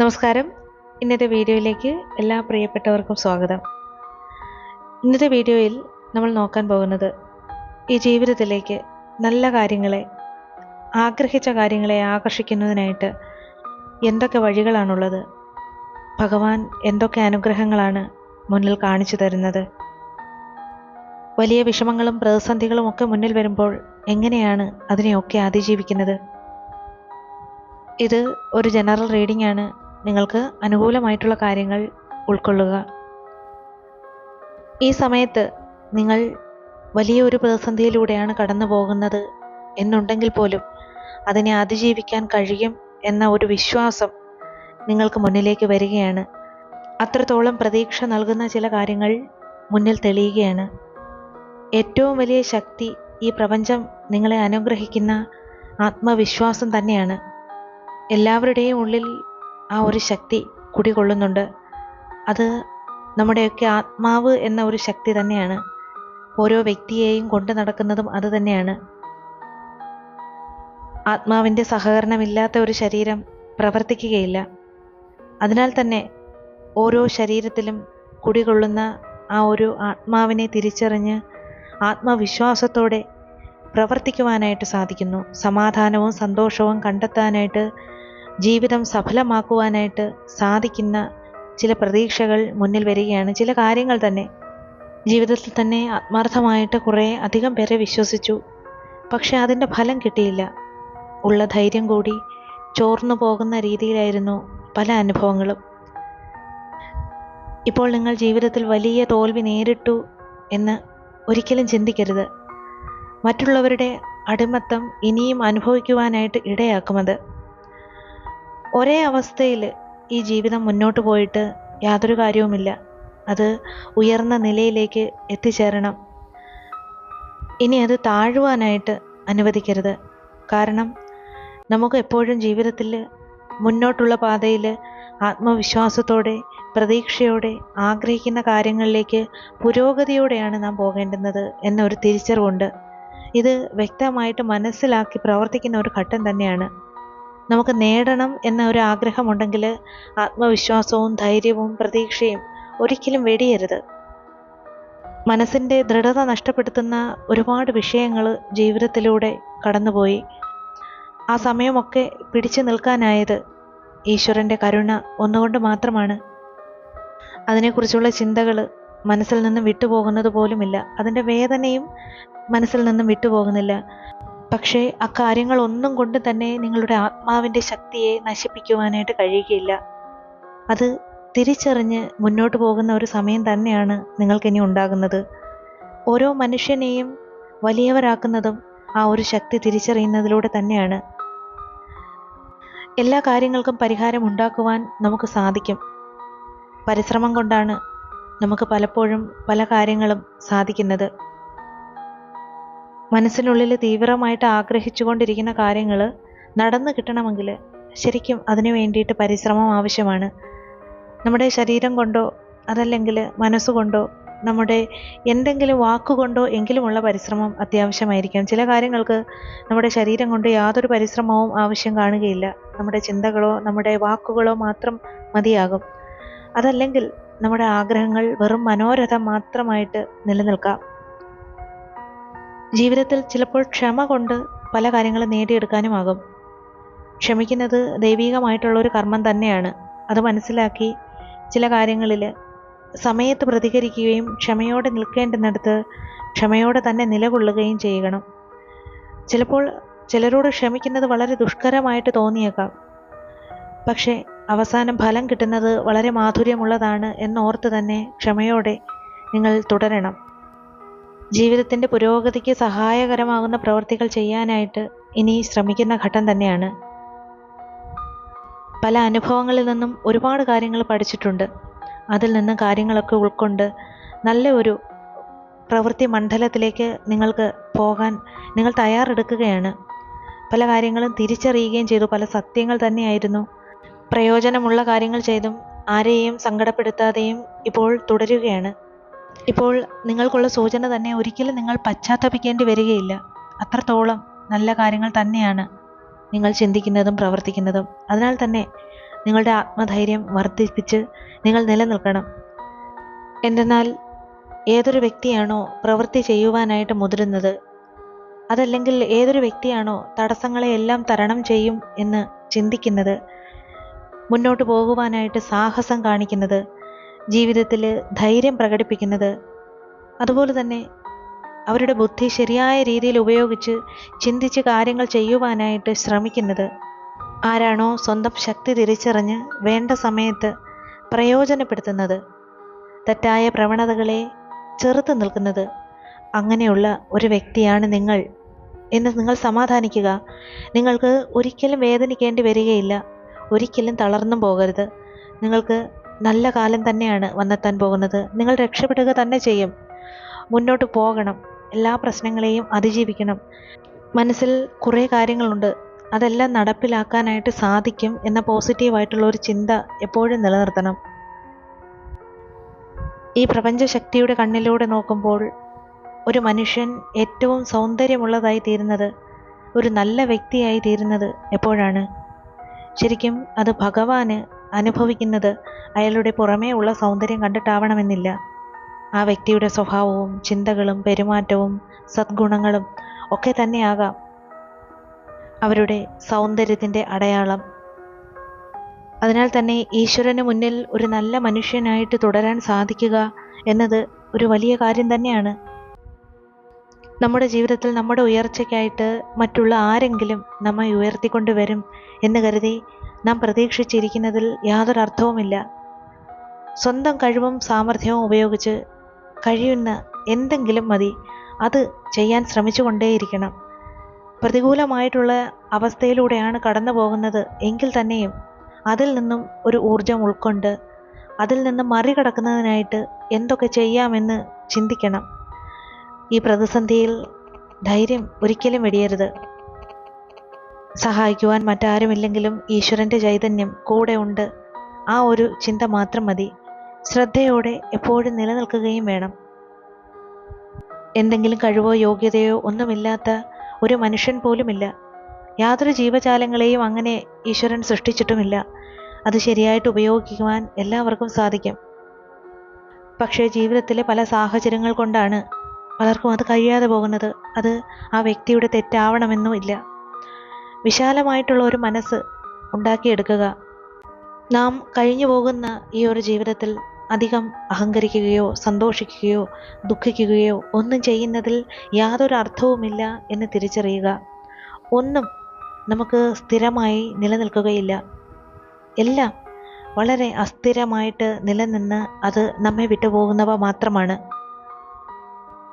നമസ്കാരം. ഇന്നത്തെ വീഡിയോയിലേക്ക് എല്ലാ പ്രിയപ്പെട്ടവർക്കും സ്വാഗതം. ഇന്നത്തെ വീഡിയോയിൽ നമ്മൾ നോക്കാൻ പോകുന്നത് ഈ ജീവിതത്തിലേക്ക് നല്ല കാര്യങ്ങളെ ആഗ്രഹിച്ച കാര്യങ്ങളെ ആകർഷിക്കുന്നതിനായിട്ട് എന്തൊക്കെ വഴികളാണുള്ളത് ഭഗവാൻ എന്തൊക്കെ അനുഗ്രഹങ്ങളാണ് മുന്നിൽ കാണിച്ചു തരുന്നത് വലിയ വിഷമങ്ങളും പ്രതിസന്ധികളും ഒക്കെ മുന്നിൽ വരുമ്പോൾ എങ്ങനെയാണ് അതിനെയൊക്കെ അതിജീവിക്കുന്നത്? ഇത് ഒരു ജനറൽ റീഡിംഗ് ആണ്. നിങ്ങൾക്ക് അനുകൂലമായിട്ടുള്ള കാര്യങ്ങൾ ഉൾക്കൊള്ളുക. ഈ സമയത്ത് നിങ്ങൾ വലിയൊരു പ്രതിസന്ധിയിലൂടെയാണ് കടന്നു പോകുന്നത് എന്നുണ്ടെങ്കിൽ പോലും അതിനെ അതിജീവിക്കാൻ കഴിയും എന്ന ഒരു വിശ്വാസം നിങ്ങൾക്ക് മുന്നിലേക്ക് വരികയാണ്. അത്രത്തോളം പ്രതീക്ഷ നൽകുന്ന ചില കാര്യങ്ങൾ മുന്നിൽ തെളിയുകയാണ്. ഏറ്റവും വലിയ ശക്തി ഈ പ്രപഞ്ചം നിങ്ങളെ അനുഗ്രഹിക്കുന്ന ആത്മവിശ്വാസം തന്നെയാണ്. എല്ലാവരുടെയും ഉള്ളിൽ ആ ഒരു ശക്തി കുടികൊള്ളുന്നുണ്ട്. അത് നമ്മുടെയൊക്കെ ആത്മാവ് എന്ന ഒരു ശക്തി തന്നെയാണ്. ഓരോ വ്യക്തിയെയും കൊണ്ടു നടക്കുന്നതും അത് തന്നെയാണ്. ആത്മാവിന്റെ സഹകരണമില്ലാത്ത ഒരു ശരീരം പ്രവർത്തിക്കുകയില്ല. അതിനാൽ തന്നെ ഓരോ ശരീരത്തിലും കുടികൊള്ളുന്ന ആ ഒരു ആത്മാവിനെ തിരിച്ചറിഞ്ഞ് ആത്മവിശ്വാസത്തോടെ പ്രവർത്തിക്കുവാനായിട്ട് സാധിക്കുന്നു. സമാധാനവും സന്തോഷവും കണ്ടെത്താനായിട്ട് ജീവിതം സഫലമാക്കുവാനായിട്ട് സാധിക്കുന്ന ചില പ്രതീക്ഷകൾ മുന്നിൽ വരികയാണ്. ചില കാര്യങ്ങൾ തന്നെ ജീവിതത്തിൽ തന്നെ ആത്മാർത്ഥമായിട്ട് കുറേ അധികം പേരെ വിശ്വസിച്ചു. പക്ഷെ അതിന്റെ ഫലം കിട്ടിയില്ല. ഉള്ള ധൈര്യം കൂടി ചോർന്നു പോകുന്ന രീതിയിലായിരുന്നു പല അനുഭവങ്ങളും. ഇപ്പോൾ നിങ്ങൾ ജീവിതത്തിൽ വലിയ തോൽവി നേരിട്ടു എന്ന് ഒരിക്കലും ചിന്തിക്കരുത്. മറ്റുള്ളവരുടെ അടിമത്തം ഇനിയും അനുഭവിക്കുവാനായിട്ട് ഇടയാക്കുമത്. ഒരേ അവസ്ഥയിൽ ഈ ജീവിതം മുന്നോട്ട് പോയിട്ട് യാതൊരു കാര്യവുമില്ല. അത് ഉയർന്ന നിലയിലേക്ക് എത്തിച്ചേരണം. ഇനി അത് താഴുവാനായിട്ട് അനുവദിക്കരുത്. കാരണം നമുക്ക് എപ്പോഴും ജീവിതത്തിൽ മുന്നോട്ടുള്ള പാതയിൽ ആത്മവിശ്വാസത്തോടെ പ്രതീക്ഷയോടെ ആഗ്രഹിക്കുന്ന കാര്യങ്ങളിലേക്ക് പുരോഗതിയോടെയാണ് നാം പോകേണ്ടുന്നത് എന്നൊരു തിരിച്ചറിവുണ്ട്. ഇത് വ്യക്തമായിട്ട് മനസ്സിലാക്കി പ്രവർത്തിക്കുന്ന ഒരു ഘട്ടം തന്നെയാണ്. നമുക്ക് നേടണം എന്ന ഒരു ആഗ്രഹമുണ്ടെങ്കിൽ ആത്മവിശ്വാസവും ധൈര്യവും പ്രതീക്ഷയും ഒരിക്കലും വെടിയരുത്. മനസ്സിന്റെ ദൃഢത നഷ്ടപ്പെടുത്തുന്ന ഒരുപാട് വിഷയങ്ങൾ ജീവിതത്തിലൂടെ കടന്നുപോയി. ആ സമയമൊക്കെ പിടിച്ചു നിൽക്കാനായത് ഈശ്വരന്റെ കരുണ ഒന്നുകൊണ്ട് മാത്രമാണ്. അതിനെക്കുറിച്ചുള്ള ചിന്തകൾ മനസ്സിൽ നിന്നും വിട്ടുപോകുന്നത് പോലുമില്ല. അതിന്റെ വേദനയും മനസ്സിൽ നിന്നും വിട്ടുപോകുന്നില്ല. പക്ഷേ കാര്യങ്ങൾ ഒന്നും കൊണ്ട് തന്നെ നിങ്ങളുടെ ആത്മാവിന്റെ ശക്തിയെ നശിപ്പിക്കുവാനായിട്ട് കഴിയുകയില്ല. അത് തിരിച്ചറിഞ്ഞ് മുന്നോട്ട് പോകുന്ന ഒരു സമയം തന്നെയാണ് നിങ്ങൾക്കിനി ഉണ്ടാകുന്നത്. ഓരോ മനുഷ്യനെയും വലിയവരാക്കുന്നതും ആ ഒരു ശക്തി തിരിച്ചറിയുന്നതിലൂടെ തന്നെയാണ്. എല്ലാ കാര്യങ്ങൾക്കും പരിഹാരം ഉണ്ടാക്കുവാൻ നമുക്ക് സാധിക്കും. പരിശ്രമം കൊണ്ടാണ് നമുക്ക് പലപ്പോഴും പല കാര്യങ്ങളും സാധിക്കുന്നത്. മനസ്സിനുള്ളിൽ തീവ്രമായിട്ട് ആഗ്രഹിച്ചുകൊണ്ടിരിക്കുന്ന കാര്യങ്ങൾ നടന്നു കിട്ടണമെങ്കിൽ ശരിക്കും അതിനു വേണ്ടിയിട്ട് പരിശ്രമം ആവശ്യമാണ്. നമ്മുടെ ശരീരം കൊണ്ടോ അതല്ലെങ്കിൽ മനസ്സുകൊണ്ടോ നമ്മുടെ എന്തെങ്കിലും വാക്കുകൊണ്ടോ എങ്കിലുമുള്ള പരിശ്രമം അത്യാവശ്യമായിരിക്കാം. ചില കാര്യങ്ങൾക്ക് നമ്മുടെ ശരീരം കൊണ്ട് യാതൊരു പരിശ്രമവും ആവശ്യം കാണുകയില്ല. നമ്മുടെ ചിന്തകളോ നമ്മുടെ വാക്കുകളോ മാത്രം മതിയാകും. അതല്ലെങ്കിൽ നമ്മുടെ ആഗ്രഹങ്ങൾ വെറും മനോരഥം മാത്രമായിട്ട് നിലനിൽക്കാം. ജീവിതത്തിൽ ചിലപ്പോൾ ക്ഷമ കൊണ്ട് പല കാര്യങ്ങളും നേടിയെടുക്കാനുമാകും. ക്ഷമിക്കുന്നത് ദൈവികമായിട്ടുള്ള ഒരു കർമ്മം തന്നെയാണ്. അത് മനസ്സിലാക്കി ചില കാര്യങ്ങളിൽ സമയത്ത് പ്രതികരിക്കുകയും ക്ഷമയോടെ നിൽക്കേണ്ടുന്നിടത്ത് ക്ഷമയോടെ തന്നെ നിലകൊള്ളുകയും ചെയ്യണം. ചിലപ്പോൾ ചിലരോട് ക്ഷമിക്കുന്നത് വളരെ ദുഷ്കരമായിട്ട് തോന്നിയേക്കാം. പക്ഷേ അവസാനം ഫലം കിട്ടുന്നത് വളരെ മാധുര്യമുള്ളതാണ് എന്നോർത്ത് തന്നെ ക്ഷമയോടെ നിങ്ങൾ തുടരണം. ജീവിതത്തിന്റെ പുരോഗതിക്ക് സഹായകരമാകുന്ന പ്രവൃത്തികൾ ചെയ്യാനായിട്ട് ഇനി ശ്രമിക്കുന്ന ഘട്ടം തന്നെയാണ്. പല അനുഭവങ്ങളിൽ നിന്നും ഒരുപാട് കാര്യങ്ങൾ പഠിച്ചിട്ടുണ്ട്. അതിൽ നിന്ന് കാര്യങ്ങളൊക്കെ ഉൾക്കൊണ്ട് നല്ല ഒരു പ്രവൃത്തി മണ്ഡലത്തിലേക്ക് നിങ്ങൾക്ക് പോകാൻ നിങ്ങൾ തയ്യാറെടുക്കുകയാണ്. പല കാര്യങ്ങളും തിരിച്ചറിയുകയും ചെയ്തു. പല സത്യങ്ങൾ തന്നെയായിരുന്നു. പ്രയോജനമുള്ള കാര്യങ്ങൾ ചെയ്തും ആരെയും സങ്കടപ്പെടുത്താതെയും ഇപ്പോൾ തുടരുകയാണ്. ഇപ്പോൾ നിങ്ങൾക്കുള്ള സൂചന തന്നെ ഒരിക്കലും നിങ്ങൾ പശ്ചാത്തപിക്കേണ്ടി വരികയില്ല. അത്രത്തോളം നല്ല കാര്യങ്ങൾ തന്നെയാണ് നിങ്ങൾ ചിന്തിക്കുന്നതും പ്രവർത്തിക്കുന്നതും. അതിനാൽ തന്നെ നിങ്ങളുടെ ആത്മധൈര്യം വർദ്ധിപ്പിച്ച് നിങ്ങൾ നിലനിൽക്കണം. എന്തെന്നാൽ ഏതൊരു വ്യക്തിയാണോ പ്രവൃത്തി ചെയ്യുവാനായിട്ട് മുതിരുന്നത്? അതല്ലെങ്കിൽ ഏതൊരു വ്യക്തിയാണോ തടസ്സങ്ങളെ എല്ലാം തരണം ചെയ്യും എന്ന് ചിന്തിക്കുന്നത്? മുന്നോട്ട് പോകുവാനായിട്ട് സാഹസം കാണിക്കുന്നത്? ജീവിതത്തിൽ ധൈര്യം പ്രകടിപ്പിക്കുന്നത്. അതുപോലെ തന്നെ അവരുടെ ബുദ്ധി ശരിയായ രീതിയിൽ ഉപയോഗിച്ച് ചിന്തിച്ച് കാര്യങ്ങൾ ചെയ്യുവാനായിട്ട് ശ്രമിക്കുന്നത്. ആരാണോ സ്വന്തം ശക്തി തിരിച്ചറിഞ്ഞ് വേണ്ട സമയത്ത് പ്രയോജനപ്പെടുത്തുന്നത്. തെറ്റായ പ്രവണതകളെ ചെറുത്ത് നിൽക്കുന്നത്. അങ്ങനെയുള്ള ഒരു വ്യക്തിയാണ് നിങ്ങൾ എന്ന് നിങ്ങൾ സമാധാനിക്കുക. നിങ്ങൾക്ക് ഒരിക്കലും വേദനിക്കേണ്ടി വരികയില്ല. ഒരിക്കലും തളർന്നും പോകരുത്. നിങ്ങൾക്ക് നല്ല കാലം തന്നെയാണ് വന്നെത്താൻ പോകുന്നത്. നിങ്ങൾ രക്ഷപ്പെടുക തന്നെ ചെയ്യും. മുന്നോട്ട് പോകണം. എല്ലാ പ്രശ്നങ്ങളെയും അതിജീവിക്കണം. മനസ്സിൽ കുറേ കാര്യങ്ങളുണ്ട്. അതെല്ലാം നടപ്പിലാക്കാനായിട്ട് സാധിക്കും എന്ന പോസിറ്റീവായിട്ടുള്ള ഒരു ചിന്ത എപ്പോഴും നിലനിർത്തണം. ഈ പ്രപഞ്ചശക്തിയുടെ കണ്ണിലൂടെ നോക്കുമ്പോൾ ഒരു മനുഷ്യൻ ഏറ്റവും സൗന്ദര്യമുള്ളതായി തീരുന്നത് ഒരു നല്ല വ്യക്തിയായി തീരുന്നത് എപ്പോഴാണ്? ശരിക്കും അത് ഭഗവാന് അനുഭവിക്കുന്നത്. അയാളുടെ പുറമേ ഉള്ള സൗന്ദര്യം കണ്ടിട്ടാവണമെന്നില്ല. ആ വ്യക്തിയുടെ സ്വഭാവവും ചിന്തകളും പെരുമാറ്റവും സദ്ഗുണങ്ങളും ഒക്കെ തന്നെയാകാം അവരുടെ സൗന്ദര്യത്തിന്റെ അടയാളം. അതിനാൽ തന്നെ ഈശ്വരന് മുന്നിൽ ഒരു നല്ല മനുഷ്യനായിട്ട് തുടരാൻ സാധിക്കുക എന്നത് ഒരു വലിയ കാര്യം തന്നെയാണ്. നമ്മുടെ ജീവിതത്തിൽ നമ്മുടെ ഉയർച്ചയ്ക്കായിട്ട് മറ്റുള്ള ആരെങ്കിലും നമ്മെ ഉയർത്തിക്കൊണ്ടുവരും എന്ന് കരുതി നാം പ്രതീക്ഷിച്ചിരിക്കുന്നതിൽ യാതൊരു അർത്ഥവുമില്ല. സ്വന്തം കഴിവും സാമർഥ്യവും ഉപയോഗിച്ച് കഴിയുന്ന എന്തെങ്കിലും മതി അത് ചെയ്യാൻ ശ്രമിച്ചുകൊണ്ടേയിരിക്കണം. പ്രതികൂലമായിട്ടുള്ള അവസ്ഥയിലൂടെയാണ് കടന്നു പോകുന്നത് എങ്കിൽ തന്നെയും അതിൽ നിന്നും ഒരു ഊർജം ഉൾക്കൊണ്ട് അതിൽ നിന്ന് മറികടക്കുന്നതിനായിട്ട് എന്തൊക്കെ ചെയ്യാമെന്ന് ചിന്തിക്കണം. ഈ പ്രതിസന്ധിയിൽ ധൈര്യം ഒരിക്കലും വെടിയരുത്. സഹായിക്കുവാൻ മറ്റാരുമില്ലെങ്കിലും ഈശ്വരന്റെ ചൈതന്യം കൂടെ ഉണ്ട്. ആ ഒരു ചിന്ത മാത്രം മതി. ശ്രദ്ധയോടെ എപ്പോഴും നിലനിൽക്കുകയും വേണം. എന്തെങ്കിലും കഴിവോ യോഗ്യതയോ ഒന്നുമില്ലാത്ത ഒരു മനുഷ്യൻ പോലുമില്ല. യാതൊരു ജീവജാലങ്ങളെയും അങ്ങനെ ഈശ്വരൻ സൃഷ്ടിച്ചിട്ടുമില്ല. അത് ശരിയായിട്ട് ഉപയോഗിക്കുവാൻ എല്ലാവർക്കും സാധിക്കും. പക്ഷേ ജീവിതത്തിലെ പല സാഹചര്യങ്ങൾ കൊണ്ടാണ് പലർക്കും അത് കഴിയാതെ പോകുന്നത്. അത് ആ വ്യക്തിയുടെ തെറ്റാവണമെന്നുമില്ല വിശാലമായിട്ടുള്ള ഒരു മനസ്സ് ഉണ്ടാക്കിയെടുക്കുക. നാം കഴിഞ്ഞു പോകുന്ന ഈ ഒരു ജീവിതത്തിൽ അധികം അഹങ്കരിക്കുകയോ സന്തോഷിക്കുകയോ ദുഃഖിക്കുകയോ ഒന്നും ചെയ്യുന്നതിൽ യാതൊരു അർത്ഥവുമില്ല എന്ന് തിരിച്ചറിയുക. ഒന്നും നമുക്ക് സ്ഥിരമായി നിലനിൽക്കുകയില്ല. എല്ലാം വളരെ അസ്ഥിരമായിട്ട് നിലനിന്ന് അത് നമ്മെ വിട്ടുപോകുന്നവ മാത്രമാണ്.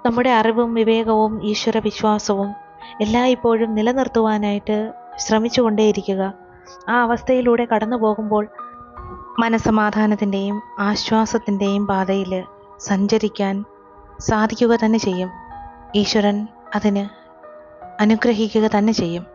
നമ്മുടെ അറിവും വിവേകവും ഈശ്വര വിശ്വാസവും എല്ലായ്പ്പോഴും നിലനിർത്തുവാനായിട്ട് ശ്രമിച്ചുകൊണ്ടേയിരിക്കുക. ആ അവസ്ഥയിലൂടെ കടന്നു പോകുമ്പോൾ മനസമാധാനത്തിന്റെയും ആശ്വാസത്തിന്റെയും പാതയിൽ സഞ്ചരിക്കാൻ സാധിക്കുക തന്നെ ചെയ്യും. ഈശ്വരൻ അതിന് അനുഗ്രഹിക്കുക തന്നെ ചെയ്യും.